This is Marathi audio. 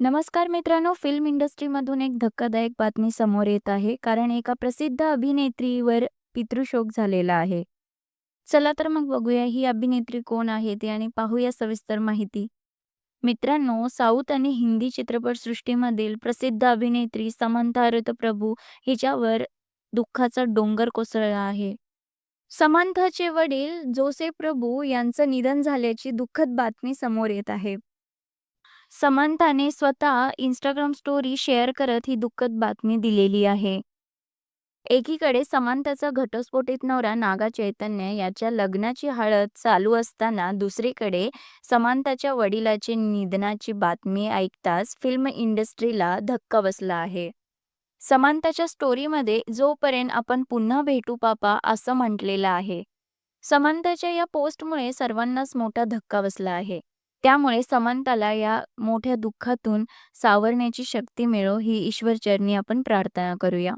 नमस्कार मित्रांनो, फिल्म इंडस्ट्रीमधून एक धक्कादायक बातमी समोर येत आहे. कारण एका प्रसिद्ध अभिनेत्रीवर पितृशोक झालेला आहे. चला तर मग बघूया ही अभिनेत्री कोण आहे ते आणि पाहूया सविस्तर माहिती. मित्रांनो, साऊथ आणि हिंदी चित्रपटसृष्टीमधील प्रसिद्ध अभिनेत्री समंथा प्रभू हिच्यावर दुःखाचा डोंगर कोसळला आहे. समंथाचे वडील जोसे प्रभू यांचं निधन झाल्याची दुःखद बातमी समोर येत आहे. समंथाने स्वतः इंस्टाग्राम स्टोरी शेअर करत ही दुःखद बातमी दिलेली आहे. एकीकडे समंथाचा घटस्फोटित नवरा नागा चैतन्य याच्या लग्नाची हळद चालू असताना दुसरीकडे समांताच्या वडिलाचे निधनाची बातमी ऐकताच फिल्म इंडस्ट्रीला धक्का बसला आहे. समांताच्या स्टोरीमध्ये जोपर्यंत आपण पुन्हा भेटू पापा असं म्हटलेलं आहे. समांताच्या या पोस्टमुळे सर्वांनाच मोठा धक्का बसला आहे. त्यामुळे समंताला या मोठ्या दुःखातून सावरण्याची शक्ती मिळो ही ईश्वरचरणी आपण प्रार्थना करूया.